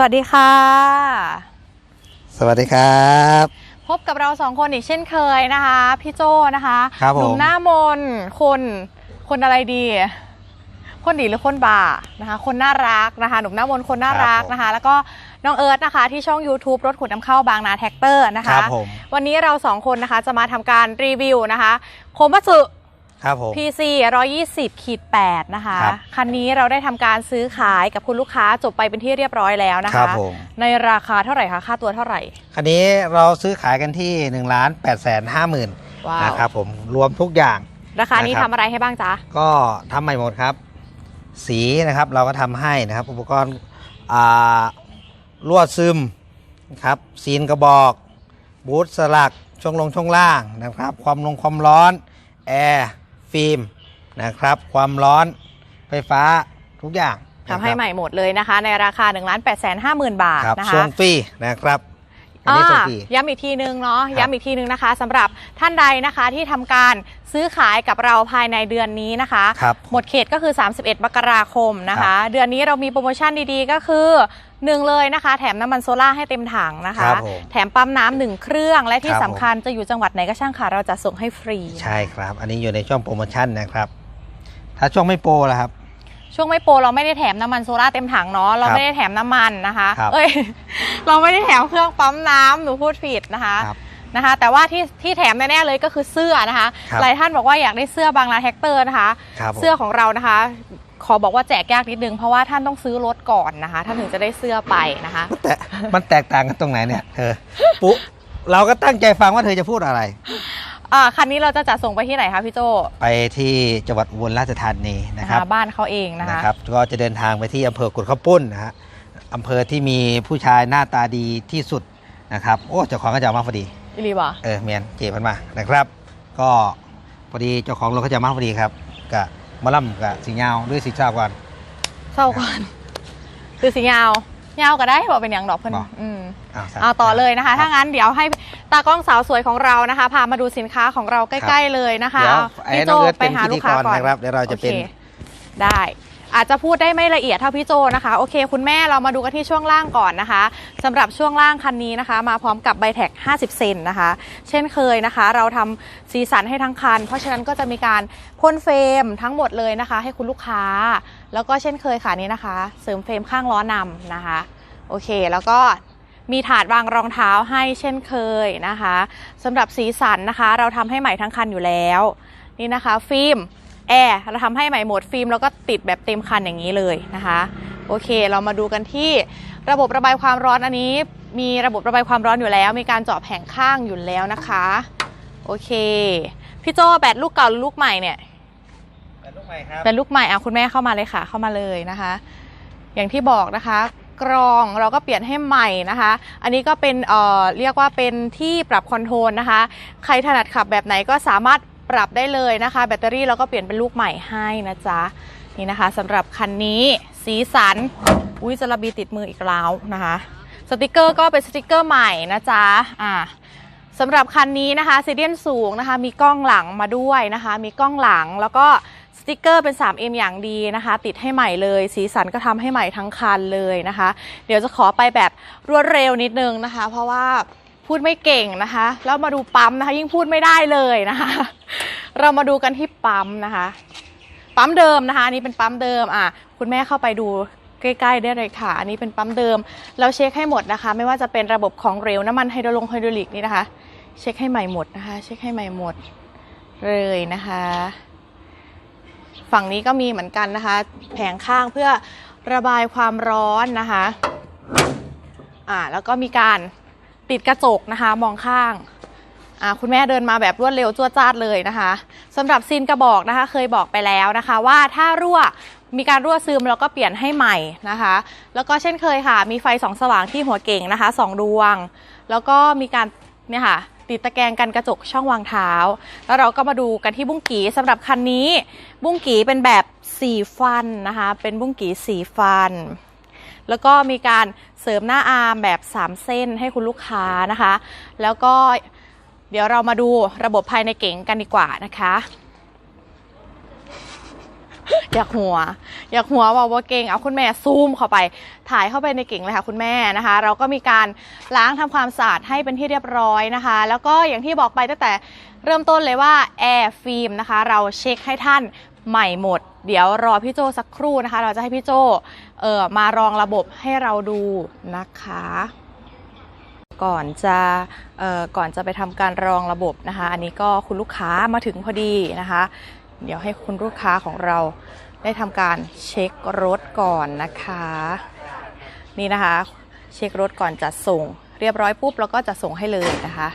สวัสดีค่ะ สวัสดีครับ พบกับเราสองคนอีกเช่นเคยนะคะ พี่โจนะคะครับผม หนุ่มหน้ามนต์คนคนอะไรดี คนดีหรือคนบ่านะคะ คนน่ารักนะคะ หนุ่มหน้ามนต์คนน่ารักนะคะ แล้วก็น้องเอิร์ธนะคะที่ช่อง YouTube รถขุดน้ำเข้าบางนาแท็กเตอร์นะคคะ รับผม วันนี้เราสองคนนะคะจะมาทำการรีวิวนะคะ โคมัตสึ ครับผม PC 120ขีด8นะคะ ครับคันนี้เราได้ทำการซื้อขายกับคุณลูกค้าจบไปเป็นที่เรียบร้อยแล้วนะครัคะ บผม ในราคาเท่าไหร่คะ ค่าตัวเท่าไหร่ คันนี้เราซื้อขายกันที่1นึ่งล้านแปดแสนห้าหมื่นว้าว นะครับผมรวมทุกอย่าง ราคานี้นะครับทำอะไรให้บ้างจ๊ะ ก็ทำใหม่หมดครับ สีนะครับเราก็ทำให้นะครับ อุปกรณ์อ่าลวดซึมครับซีนกระบอก บูทสลักช่วงลงช่วงล่างนะครับ ความลงความร้อน แอร์ ฟิล์มนะครับ ความร้อนไฟฟ้าทุกอย่างทำให้ใหม่หมดเลยนะคะ ในราคา1นึ่งล้านแปดแสนห้าหมื่นบาทครับนะคะส่งฟรีนะครับ อันอ่านี้ส่งฟรีย้ำอีกทีนึงเนาะครับย้ำอีกทีนึงนะคะสำหรับท่านใดนะคะที่ทำการซื้อขายกับเราภายในเดือนนี้นะคะครับหมดเขตก็คือ 31มกราคมนะคะ เดือนนี้เรามีโปรโมชั่นดีๆ ก็คือหนึ่งเลยนะคะ แถมน้ำมันโซล่าให้เต็มถังนะคะครับผมแถมปั๊มน้ำหนึ่งเครื่องและที่ครับผมสำคัญจะอยู่จังหวัดไหนก็ช่างค่ะ เราจะส่งให้ฟรี ใช่ครับ อันนี้อยู่ในช่วงโปรโมชั่นนะครับ ถ้าช่วงไม่โปรล่ะครับ ช่วงไม่โปรเราไม่ได้แถมน้ำมันโซล่าเต็มถังเนาะเราครับไม่ได้แถมน้ำมันนะคะครับเอ้ย เราไม่ได้แถมเครื่องปั๊มน้ำหนูพูดผิดนะคะครับนะคะ แต่ว่าที่ที่แถมแน่ๆเลยก็คือเสื้อนะคะครับหลายท่านบอกว่าอยากได้เสื้อบางนาแท็กเตอร์นะคะครับผมเสื้อของเรานะคะ ขอบอกว่าแจกยากนิดนึงเพราะว่าท่านต้องซื้อรถก่อนนะคะท่านถึงจะได้เสื้อไปนะคะแต่มันแตกต่างกันตรงไหนเนี่ยเธอปุ๊เราก็ตั้งใจฟังว่าเธอจะพูดอะไร อ่าคันนี้เราจะจัดส่งไปที่ไหนคะพี่โจไปที่จังหวัดอุบลราชธานีนะครับบ้านเขาเองนะคะนะครับก็จะเดินทางไปที่อำเภอกุดข้าวปุ้นนะฮะอำเภอที่มีผู้ชายหน้าตาดีที่สุดนะครับโอ้เจ้าของก็จะมาพอดีอิลีบอเออเมียนเจพันมานะครับ ก็พอดีเจ้าของรถเขาจะมาพอดีครับกับมะล่ำกับสีเงาด้วยสีชาก่อนเศร้าก่อนคือสียาวยาวก็ได้บอกเป็นอย่างดอกเพิ่นบอกอืมอ้าวสามเอาต่อเลยนะคะรับถ้างั้นเดี๋ยวให้ ตากล้องสาวสวยของเรานะคะ พามาดูสินค้าของเราใกล้ ๆ เลยนะคะเดี๋ยวเอาไอ้พี่โจน้องเอิร์ธไปเป็นหาพิลูธีกกค้ารก่อนนะครับเดี๋ยวเราจะเป็น โอคได้ อาจจะพูดได้ไม่ละเอียดเท่าพี่โจนะคะโอเค คุณแม่เรามาดูกันที่ช่วงล่างก่อนนะคะสำหรับช่วงล่างคันนี้นะคะ มาพร้อมกับใบแท็ก 50 เซนนะคะ เช่นเคยนะคะ เราทำสีสันให้ทั้งคัน เพราะฉะนั้นก็จะมีการพ่นเฟรมทั้งหมดเลยนะคะ ให้คุณลูกค้า แล้วก็เช่นเคยค่ะนี้นะคะ เสริมเฟรมข้างล้อนำนะคะ โอเค แล้วก็ มีถาดวางรองเท้าให้เช่นเคยนะคะสำหรับสีสันนะคะ เราทำให้ใหม่ทั้งคันอยู่แล้ว นี่นะคะ ฟิล์มแอร์เราทำให้ใหม่หมดฟิล์มแล้วก็ติดแบบเต็มคันอย่างนี้เลยนะคะ โอเค เรามาดูกันที่ระบบระบายความร้อนอันนี้ มีระบบระบายความร้อนอยู่แล้ว มีการเจาะแผงข้างอยู่แล้วนะคะ โอเค พี่โจแบตลูกเก่าหรือลูกใหม่เนี่ยเป็นลูกใหม่ครับเป็นลูกใหม่อะคุณแม่เข้ามาเลยค่ะ เข้ามาเลยนะคะ อย่างที่บอกนะคะ กรองเราก็เปลี่ยนให้ใหม่นะคะ อันนี้ก็เป็นเอ่อเรียกว่าเป็นที่ปรับคอนโทรลนะคะ ใครถนัดขับแบบไหนก็สามารถปรับได้เลยนะคะ แบตเตอรี่เราก็เปลี่ยนเป็นลูกใหม่ให้นะจ๊ะนี่นะคะสำหรับคันนี้สีสันอุ้ยจะระบีติดมืออีกแล้วนะคะสติกเกอร์ก็เป็นสติกเกอร์ใหม่นะจ๊ะอ่าสำหรับคันนี้นะคะซีเดียนสูงนะคะ มีกล้องหลังมาด้วยนะคะ มีกล้องหลังแล้วก็ ติกเกอร์เป็น 3M อย่างดีนะคะ ติดให้ใหม่เลย สีสันก็ทำให้ใหม่ทั้งคันเลยนะคะ เดี๋ยวจะขอไปแบบรวดเร็วนิดนึงนะคะ เพราะว่าพูดไม่เก่งนะคะ แล้วมาดูปั๊มนะคะ ยิ่งพูดไม่ได้เลยนะคะ เรามาดูกันที่ปั๊มนะคะ ปั๊มเดิมนะคะอันนี้เป็นปั๊มเดิมอะคุณแม่เข้าไปดูใกล้ๆได้เลยค่ะ อันนี้เป็นปั๊มเดิม เราเช็คให้หมดนะคะ ไม่ว่าจะเป็นระบบของเร็วน้ำมันไฮโดรลงไฮดรลิกนี่นะคะ เช็คให้ใหม่หมดนะคะ เช็คให้ใหม่หมดเลยนะคะ ฝั่งนี้ก็มีเหมือนกันนะคะ แผงข้างเพื่อระบายความร้อนนะคะอ่าแล้วก็มีการติดกระจกนะคะ มองข้างอ่าคุณแม่เดินมาแบบรวดเร็วจ้วจ้าดเลยนะคะสำหรับซีนกระบอกนะคะ เคยบอกไปแล้วนะคะ ว่าถ้ารั่วมีการรั่วซึมเราก็เปลี่ยนให้ใหม่นะคะ แล้วก็เช่นเคยค่ะ มีไฟสองสว่างที่หัวเก่งนะคะสองดวง แล้วก็มีการ เนี่ยค่ะติดตะแกรงกันกระจกช่องวางเท้า แล้วเราก็มาดูกันที่บุ้งกีสำหรับคันนี้ บุ้งกีเป็นแบบสีฟันนะคะ เป็นบุ้งกีสีฟัน แล้วก็มีการเสริมหน้าอาร์มแบบ 3 เส้นให้คุณลูกค้านะคะ แล้วก็เดี๋ยวเรามาดูระบบภายในเก๋งกันดีกว่านะคะ อยากหัว อยากหัวว่าว่าเก่งเอาคุณแม่ซูมเข้าไป ถ่ายเข้าไปในเก่งเลยค่ะคุณแม่นะคะ เราก็มีการล้างทำความสะอาดให้เป็นที่เรียบร้อยนะคะ แล้วก็อย่างที่บอกไปตั้งแต่เริ่มต้นเลยว่าแอร์ฟิล์มนะคะ เราเช็คให้ท่านใหม่หมด เดี๋ยวรอพี่โจสักครู่นะคะ เราจะให้พี่โจเออมารองระบบให้เราดูนะคะก่อนจะเออก่อนจะไปทำการรองระบบนะคะ อันนี้ก็คุณลูกค้ามาถึงพอดีนะคะ เดี๋ยวให้คุณลูกค้าของเราได้ทำการเช็ครถก่อนนะคะ นี่นะคะ เช็ครถก่อนจัดส่ง เรียบร้อยปุ๊บเราก็จะส่งให้เลยนะคะ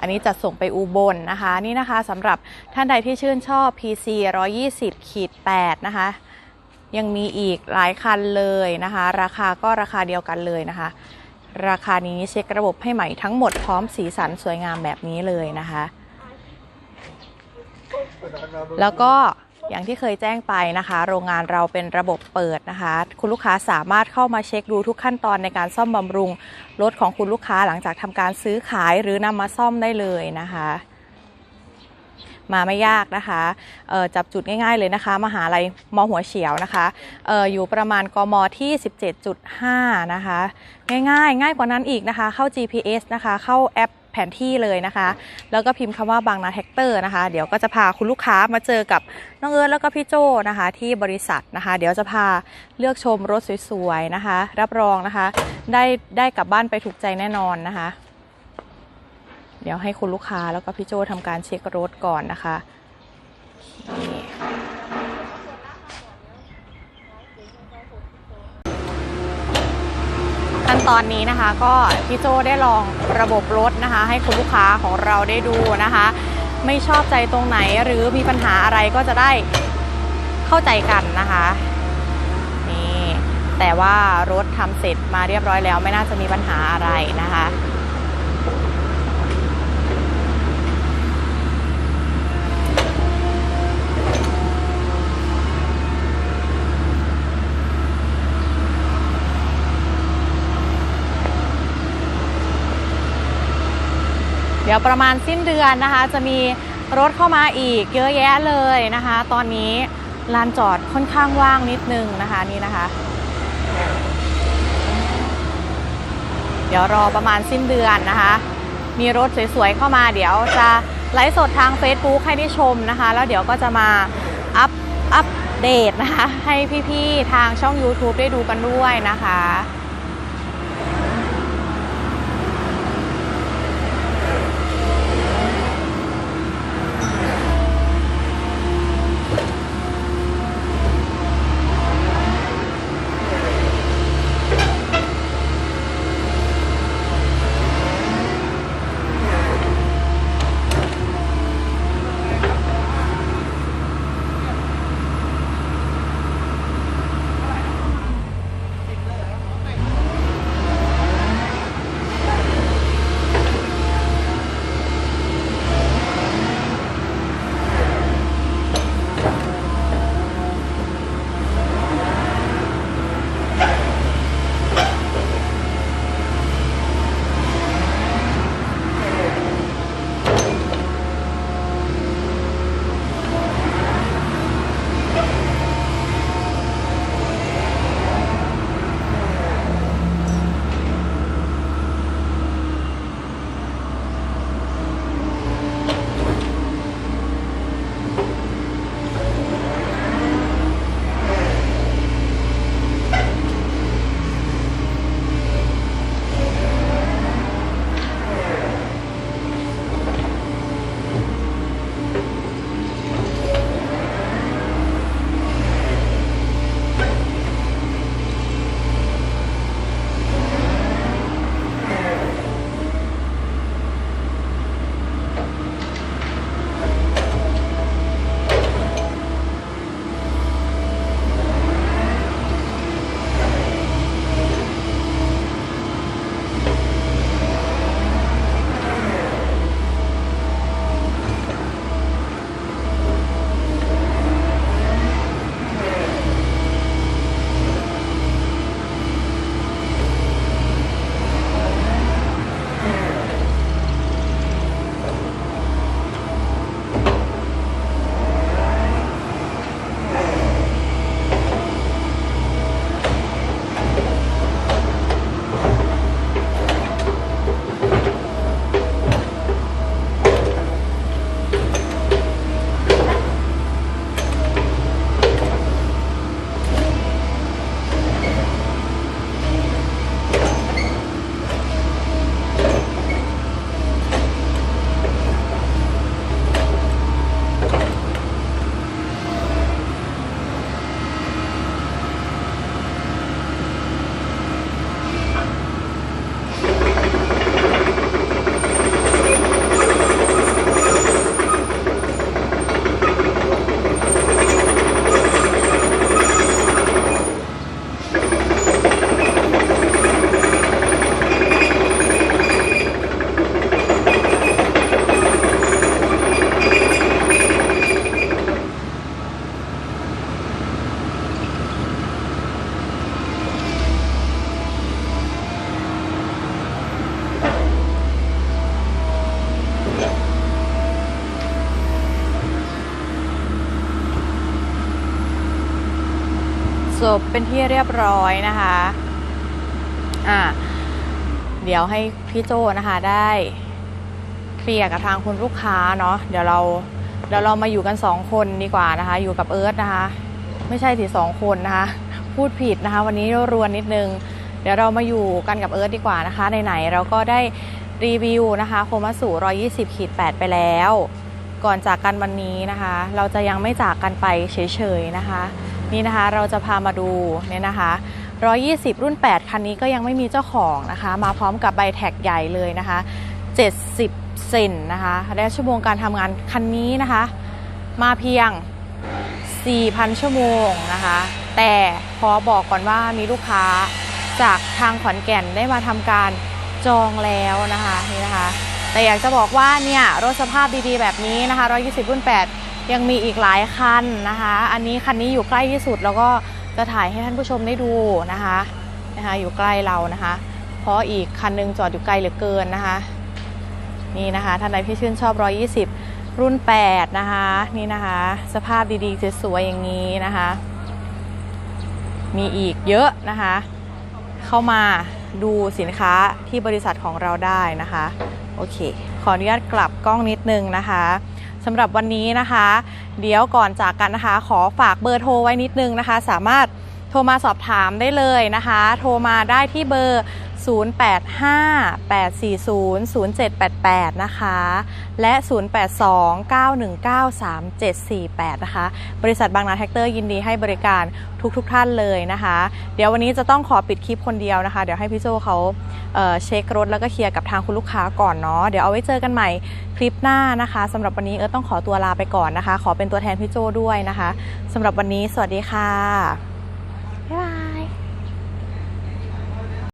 อันนี้จัดส่งไปอุบลนะคะนี่นะคะสำหรับท่านใดที่ชื่นชอบ PC 120ขีด8นะคะ ยังมีอีกหลายคันเลยนะคะ ราคาก็ราคาเดียวกันเลยนะคะ ราคานี้เช็คระบบให้ใหม่ทั้งหมดพร้อมสีสันสวยงามแบบนี้เลยนะคะ แล้วก็อย่างที่เคยแจ้งไปนะคะ โรงงานเราเป็นระบบเปิดนะคะ คุณลูกค้าสามารถเข้ามาเช็คดูทุกขั้นตอนในการซ่อมบำรุงรถของคุณลูกค้าหลังจากทำการซื้อขายหรือนำมาซ่อมได้เลยนะคะ มาไม่ยากนะคะจับจุดง่ายๆเลยนะคะมหาลัยมหัวเฉียวนะคะอออยู่ประมาณกมที่ 17.5 นะคะ ง่ายๆ ง่ายกว่านั้นอีกนะคะ เข้า GPS นะคะ เข้าแอป แผนที่เลยนะคะ แล้วก็พิมพ์คำว่าบางนาแท็กเตอร์นะคะ เดี๋ยวก็จะพาคุณลูกค้ามาเจอกับน้องเอิร์ธแล้วก็พี่โจนะคะ ที่บริษัทนะคะ เดี๋ยวจะพาเลือกชมรถสวยๆนะคะ รับรองนะคะ ได้ได้กลับบ้านไปถูกใจแน่นอนนะคะ เดี๋ยวให้คุณลูกค้าแล้วก็พี่โจทำการเช็ครถก่อนนะคะ ขั้นตอนนี้นะคะ ก็พี่โจได้ลองระบบรถนะคะ ให้คุณลูกค้าของเราได้ดูนะคะ ไม่ชอบใจตรงไหนหรือมีปัญหาอะไรก็จะได้เข้าใจกันนะคะนี่แต่ว่ารถทำเสร็จมาเรียบร้อยแล้วไม่น่าจะมีปัญหาอะไรนะคะ เดี๋ยว ประมาณสิ้นเดือนนะคะ จะมีรถเข้ามาอีกเยอะแยะเลยนะคะ ตอนนี้ลานจอดค่อนข้างว่างนิดนึงนะคะนี่นะคะ เดี๋ยวรอประมาณสิ้นเดือนนะคะ มีรถสวยๆเข้ามาเดี๋ยวจะไลฟ์สดทาง Facebook ให้ได้ชมนะคะ แล้วเดี๋ยวก็จะมาอัปอัปเดตนะคะ ให้พี่ๆทางช่อง YouTube ได้ดูกันด้วยนะคะ บเป็นที่เรียบร้อยนะคะอ่าเดี๋ยวให้พี่โจนะคะได้เคลียร์กับทางคุณลูกค้าเนาะเดี๋ยวเราเดี๋ยวเรามาอยู่กันสองคนดีกว่านะคะ อยู่กับเอิร์ธนะคะ ไม่ใช่สิสองคนนะคะ พูดผิดนะคะ วันนี้รวนนิดนึง เดี๋ยวเรามาอยู่กันกับเอิร์ธดีกว่านะคะไหนๆเราก็ได้รีวิวนะคะ โคมัสุ120ขีด8ไปแล้ว ก่อนจากกันวันนี้นะคะ เราจะยังไม่จากกันไปเฉยๆนะคะ นี่นะคะเราจะพามาดูเนี่ยนะคะ 120 รุ่น 8 คันนี้ก็ยังไม่มีเจ้าของนะคะ มาพร้อมกับใบแท็กใหญ่เลยนะคะ 70 เซนนะคะและชั่วโมงการทำงานคันนี้นะคะ มาเพียง 4,000 ชั่วโมงนะคะ แต่ขอบอกก่อนว่ามีลูกค้าจากทางขอนแก่นได้มาทำการจองแล้วนะคะนี่นะคะ แต่อยากจะบอกว่าเนี่ยรถสภาพดีๆแบบนี้นะคะ 120 รุ่น 8 ยังมีอีกหลายคันนะคะ อันนี้คันนี้อยู่ใกล้ที่สุดแล้วก็จะถ่ายให้ท่านผู้ชมได้ดูนะคะนะคะอยู่ใกล้เรานะคะ เพราะอีกคันหนึงจอดอยู่ไกลเหลือเกินนะคะนี่นะคะท่านใดที่ชื่นชอบ 120 รุ่น 8 นะคะนี่นะคะ สภาพดีๆสวยๆอย่างนี้นะคะ มีอีกเยอะนะคะ เข้ามาดูสินค้าที่บริษัทของเราได้นะคะ โอเค ขออนุญาตกลับกล้องนิดนึงนะคะ สำหรับวันนี้นะคะ เดี๋ยวก่อนจากกันนะคะ ขอฝากเบอร์โทรไว้นิดนึงนะคะ สามารถโทรมาสอบถามได้เลยนะคะ โทรมาได้ที่เบอร์ 0858400788 นะคะ และ 0829193748 นะคะ บริษัทบางนาแท็กเตอร์ยินดีให้บริการทุกๆทท่านเลยนะคะ เดี๋ยววันนี้จะต้องขอปิดคลิปคนเดียวนะคะ เดี๋ยวให้พี่โจเขาเเช็ครถแล้วก็เคลียร์กับทางคุณลูกค้าก่อนเนาะ เดี๋ยวเอาไว้เจอกันใหม่คลิปหน้านะคะสำหรับวันนี้เออต้องขอตัวลาไปก่อนนะคะ ขอเป็นตัวแทนพี่โจด้วยนะคะสำหรับวันนี้สวัสดีค่ะบ๊ายบาย